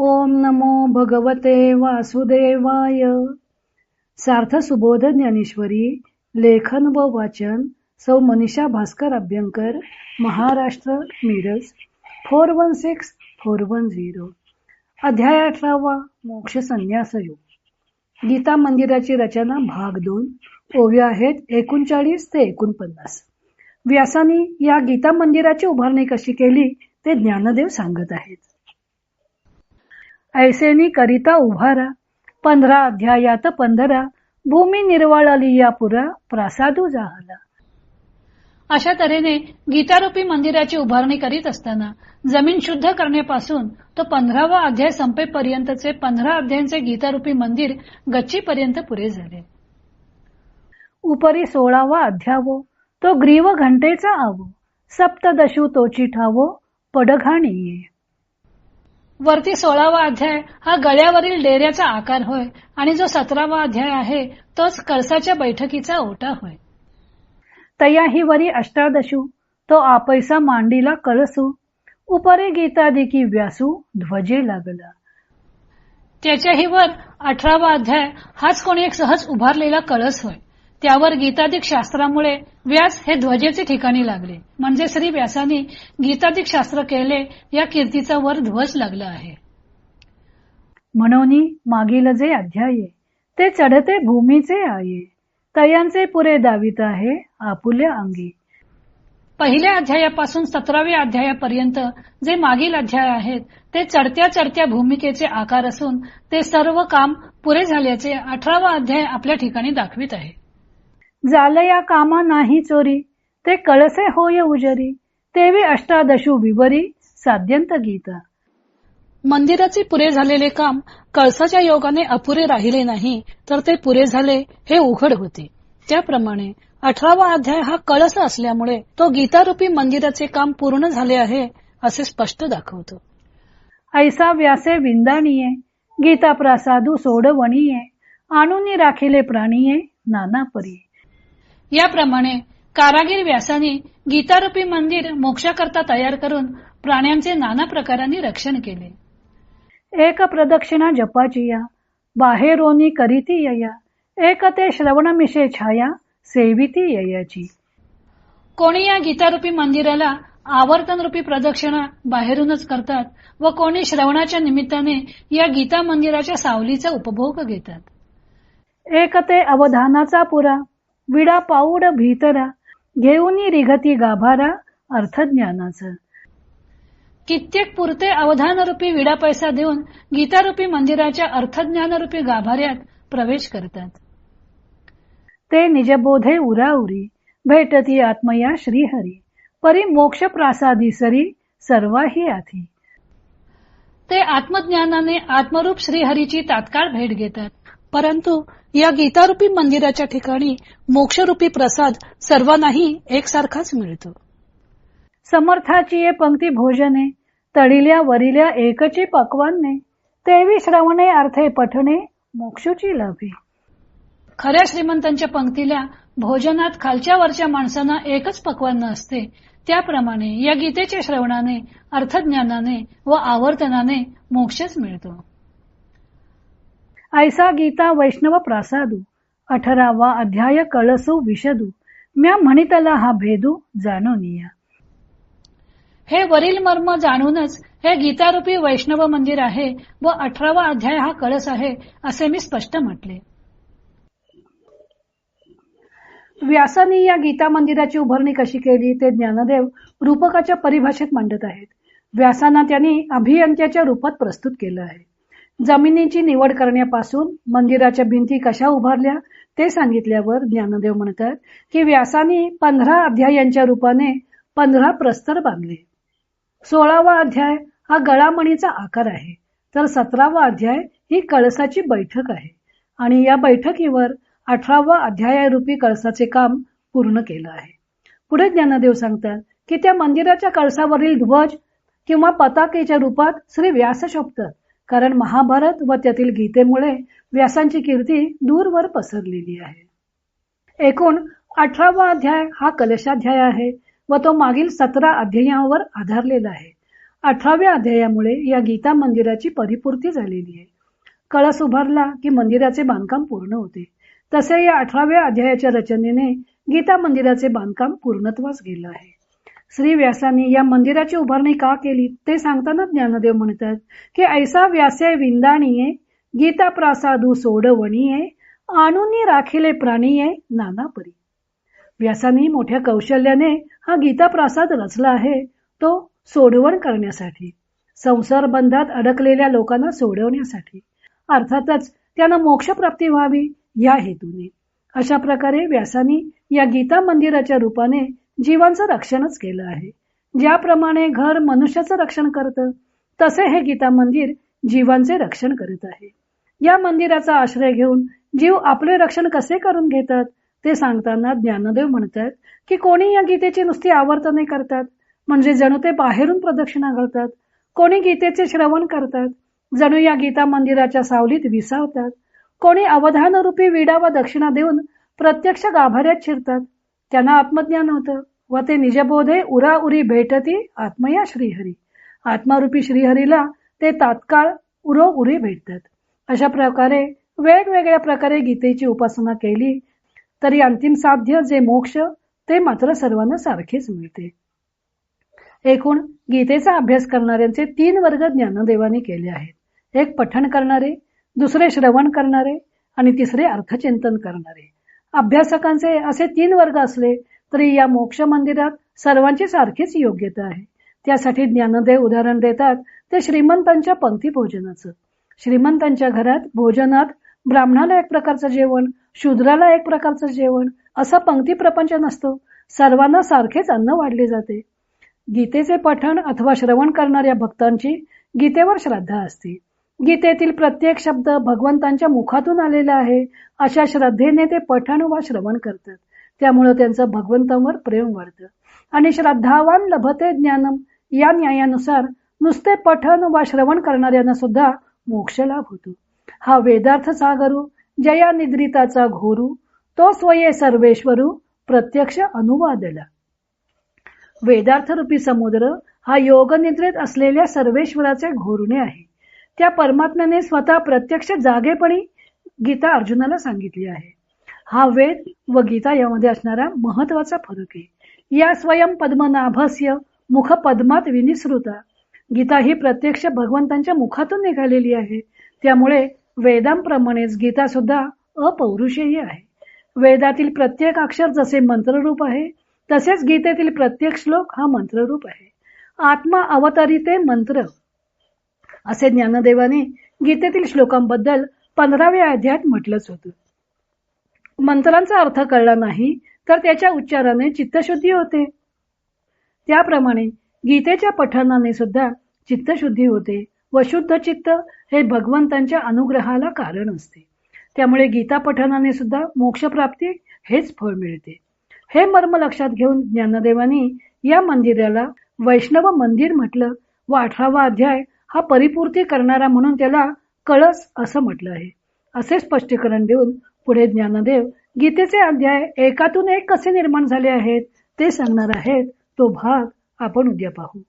ओम नमो भगवते वासुदेवाय. सार्थ सुबोध ज्ञानेश्वरी लेखन व वाचन सौ Manisha Bhaskar Abhyankar Maharashtra Miraj four one six four one zero. अध्याय अठरावा मोक्ष संन्यास योग. गीता मंदिराची रचना भाग दोन ओव्या आहेत एकोणचाळीस ते एकोणपन्नास. व्यासानी या गीता मंदिराची उभारणी कशी केली ते ज्ञानदेव सांगत आहेत. ऐसेनी करिता उभारा पंधरा अध्यायात पंधरा भूमी निर्वाळाली या पुरा प्रासादू जाहला. अशा तऱ्हेने गीतारूपी मंदिराची उभारणी करीत असताना जमीन शुद्ध करण्यापासून तो पंधरावा अध्याय संपेपर्यंतचे पंधरा अध्यायांचे गीतारूपी मंदिर गच्चीपर्यंत पुरे झाले. उपरी सोळावा अध्यावो तो ग्रीव घंटेचा आवो. सप्तदशू तोची ठावो पडघाणीये. वरती सोळावा अध्याय हा गळ्यावरील डेऱ्याचा आकार होय आणि जो सतरावा अध्याय आहे तोच कळसाच्या बैठकीचा ओटा होय. तयाही वरी अष्टादशू तो आपैसा मांडीला कळसू उपरे गीतादिकी व्यासू ध्वजे लागला. त्याच्याही वर अठरावा अध्याय हाच कोणी एक सहज उभारलेला कळस होय. त्यावर गीतादिक शास्त्रामुळे व्यास हे ध्वजेचे ठिकाणी लागले. म्हणजे श्री व्यासाने गीतादिक शास्त्र केले या कीर्तीचा वर ध्वज लागला आहे. म्हणून मागील जे अध्याये ते चढते भूमीचे आये. तयांचे पुरे दावित आहे आपुल्या अंगी. पहिल्या अध्यायापासून सतराव्या अध्यायापर्यंत जे मागील अध्याय आहेत ते चढत्या चढत्या भूमिकेचे आकार असून ते सर्व काम पुरे झाल्याचे अठरावा अध्याय आपल्या ठिकाणी दाखवित आहे. जालया कामा नाही चोरी. ते कळसे होय उजरी. तेवी अष्टादशू विवरी साध्यंत गीता. मंदिराचे पुरे झालेले काम कळसाच्या योगाने अपुरे राहिले नाही तर ते पुरे झाले हे उघड होते. त्याप्रमाणे अठरावा अध्याय हा कळस असल्यामुळे तो गीतारूपी मंदिराचे काम पूर्ण झाले आहे असे स्पष्ट दाखवतो. ऐसा व्यासे विंदाणीये गीता प्रसादू सोडवणीये आणून राखिले प्राणीये नाना परी याप्रमाणे कारागीर व्यासाने गीतारूपी मंदिर मोक्षाकरता तयार करून प्राण्यांचे नाना प्रकारांनी रक्षण केले. एक प्रदक्षिणा जपाची या बाहेरोनी करीती यया एक ते श्रवण मिशे छाया सेविती ययाची. कोणी या गीतारूपी मंदिराला आवर्तन रूपी प्रदक्षिणा बाहेरूनच करतात व कोणी श्रवणाच्या निमित्ताने या गीता मंदिराच्या सावलीचा उपभोग घेतात. एक ते अवधानाचा पुरा विडा पाऊड भीतरा घेऊन रिघती गाभारा अर्थज्ञानाचा. कित्येक पुरते अवधानरूपी विडा पैसा देऊन गीतारूपी मंदिराच्या अर्थज्ञानरूपी गाभाऱ्यात प्रवेश करतात. ते निजबोधे उराउरी भेटती आत्मया श्रीहरी परी मोक्ष प्रासादी सरी सर्वाही आधी ते आत्मज्ञानाने आत्मरूप श्रीहरीची तात्काळ भेट घेतात. परंतु या गीतारूपी मंदिराच्या ठिकाणी मोक्षरूपी प्रसाद सर्वांनाही एकसारखाच मिळतो. समर्थाची ये पंक्ती भोजने तडिल्या वरिल्या एकची पक्वाने तेवी श्रवणे अर्थे पठणे मोक्षची लाभे. खऱ्या श्रीमंतांच्या पंक्तीला भोजनात खालच्या वरच्या माणसांना एकच पक्वान्न असते. त्याप्रमाणे या गीतेच्या श्रवणाने अर्थज्ञानाने व आवर्तनाने मोक्षच मिळतो. ऐसा गीता वैष्णव प्रासादू अठरावा अध्याय कळसू विशदू म्या म्हणितला हा भेदू जाणून हे वरील मर्म जाणूनच हे गीतारूपी वैष्णव मंदिर आहे व अठरावा अध्याय हा कळस आहे असे मी स्पष्ट म्हटले। व्यासानी या गीता मंदिराची उभारणी कशी केली ते ज्ञानदेव रूपकाच्या परिभाषेत मांडत आहेत। व्यासांना त्यांनी अभियंत्याच्या रूपात प्रस्तुत केलं आहे। जमिनीची निवड करण्यापासून मंदिराच्या भिंती कशा उभारल्या ते सांगितल्यावर ज्ञानदेव म्हणतात की व्यासानी पंधरा अध्यायांच्या रूपाने पंधरा प्रस्तर बांधले. सोळावा अध्याय हा गळामणीचा आकार आहे तर सतरावा अध्याय ही कळसाची बैठक आहे आणि या बैठकीवर अठरावा अध्यायारूपी कळसाचे काम पूर्ण केलं आहे. पुढे ज्ञानदेव सांगतात की त्या मंदिराच्या कळसावरील ध्वज किंवा पताकेच्या रूपात श्री व्यास शोभतात कारण महाभारत व त्यातील गीतेमुळे व्यासांची कीर्ती दूरवर पसरलेली आहे. एकूण अठरावा अध्याय हा कलशाध्याय आहे व तो मागील सतरा अध्यायावर आधारलेला आहे. अठराव्या अध्यायामुळे या गीता मंदिराची परिपूर्ती झालेली आहे. कळस उभारला की मंदिराचे बांधकाम पूर्ण होते. तसे या अठराव्या अध्यायाच्या रचनेने गीता मंदिराचे बांधकाम पूर्णत्वास गेलं आहे. श्री व्यासांनी या मंदिराची उभारणी का केली ते सांगताना ज्ञानदेव म्हणतात की ऐसा व्यासे विंदाणीये गीता प्रासादू सोडवणीये आणूनी राखिले प्राणीये नाना परी. व्यासांनी मोठ्या कौशल्याने हा गीता प्रासाद रचला आहे तो सोडवण करण्यासाठी संसार बंधात अडकलेल्या लोकांना सोडवण्यासाठी. अर्थातच त्यांना मोक्षप्राप्ती व्हावी या हेतूने. अशा प्रकारे व्यासांनी या गीता मंदिराच्या रूपाने जीवांचं रक्षणच केलं आहे. ज्याप्रमाणे घर मनुष्याचं रक्षण करतं तसे हे गीता मंदिर जीवांचे रक्षण करीत आहे. या मंदिराचा आश्रय घेऊन जीव आपले रक्षण कसे करून घेतात ते सांगताना ज्ञानदेव म्हणतात की कोणी या गीतेची नुसती आवर्तने करतात म्हणजे जणू ते बाहेरून प्रदक्षिणा घालतात कोणी गीतेचे श्रवण करतात जणू या गीता मंदिराच्या सावलीत विसावतात कोणी अवधानरूपी विडा व दक्षिणा देऊन प्रत्यक्ष गाभाऱ्यात शिरतात त्यांना आत्मज्ञान होतं. व ते निजबोधे उरा उरी भेटती आत्मया श्रीहरी. आत्मारूपी श्रीहरीला ते तात्काळ उरो उरी भेटतात. अशा प्रकारे वेगवेगळ्या प्रकारे गीतेची उपासना केली तरी अंतिम साध्य जे मोक्ष ते मात्र सर्वांना सारखेच मिळते. एकूण गीतेचा अभ्यास करणाऱ्यांचे तीन वर्ग ज्ञानदेवाने केले आहेत. एक पठण करणारे दुसरे श्रवण करणारे आणि तिसरे अर्थचिंतन करणारे. अभ्यासकांचे असे तीन वर्ग असले तरी या मोक्ष मंदिरात सर्वांची सारखीच योग्यता आहे. त्यासाठी ज्ञानदेव उदाहरण देतात ते श्रीमंतांच्या पंक्ती भोजनाचं. श्रीमंतांच्या घरात भोजनात ब्राह्मणाला एक प्रकारचं जेवण शूद्राला एक प्रकारचं जेवण असा पंक्ती प्रपंच नसतो. सर्वांना सारखेच अन्न वाढले जाते. गीतेचे पठण अथवा श्रवण करणाऱ्या भक्तांची गीतेवर श्रद्धा असते. गीतेतील प्रत्येक शब्द भगवंतांच्या मुखातून आलेला आहे. अशा श्रद्धेने ते पठण वा श्रवण करतात. त्यामुळे त्यांचं भगवंतांवर प्रेम वाढतं. आणि श्रद्धावान लभते ज्ञानम. या न्यायानुसार नुसते पठण वा श्रवण करणाऱ्यांना सुद्धा मोक्ष लाभ होतो. हा वेदार्थ सागरू जया निद्रिताचा घोरू तो स्वये सर्वेश्वरू प्रत्यक्ष अनुवादला. वेदार्थ रूपी समुद्र हा योग निद्रेत असलेल्या सर्वेश्वराचे घोरणे आहे. त्या परमात्म्याने स्वतः प्रत्यक्ष जागेपणी गीता अर्जुनाला सांगितली आहे. हा वेद व गीता यामध्ये असणारा महत्त्वाचा फरक आहे. या स्वयं पद्मनाभस्य मुख पद्मात विनिसृता. गीता ही प्रत्यक्ष भगवंतांच्या मुखातून निघालेली आहे. त्यामुळे वेदांप्रमाणेच गीता सुद्धा अपौरुषेही आहे. वेदातील प्रत्येक अक्षर जसे मंत्ररूप आहे तसेच गीतेतील प्रत्येक श्लोक हा मंत्ररूप आहे. आत्मा अवतरिते मंत्र. असे ज्ञानदेवाने गीतेतील श्लोकांबद्दल पंधराव्या अध्यायात म्हटलंच होतं. मंत्रांचा अर्थ कळला नाही तर त्याच्या उच्चाराने चित्तशुद्धी होते. त्याप्रमाणे गीतेच्या पठणाने सुद्धा चित्तशुद्धी होते. व शुद्ध चित्त हे भगवंतांच्या अनुग्रहाला कारण असते. त्यामुळे गीता पठणाने सुद्धा मोक्षप्राप्ती हेच फळ मिळते. हे मर्म लक्षात घेऊन ज्ञानदेवानी या मंदिराला वैष्णव मंदिर म्हटलं. व अठरावा अध्याय हा परिपूर्ती करणारा म्हणून त्याला कळस असं म्हटलं आहे. असे स्पष्टीकरण देऊन पुढे ज्ञानदेव गीतेचे अध्याय एकातून एक कसे निर्माण झाले आहेत ते सांगणार आहेत तो भाग आपण उद्या पाहू.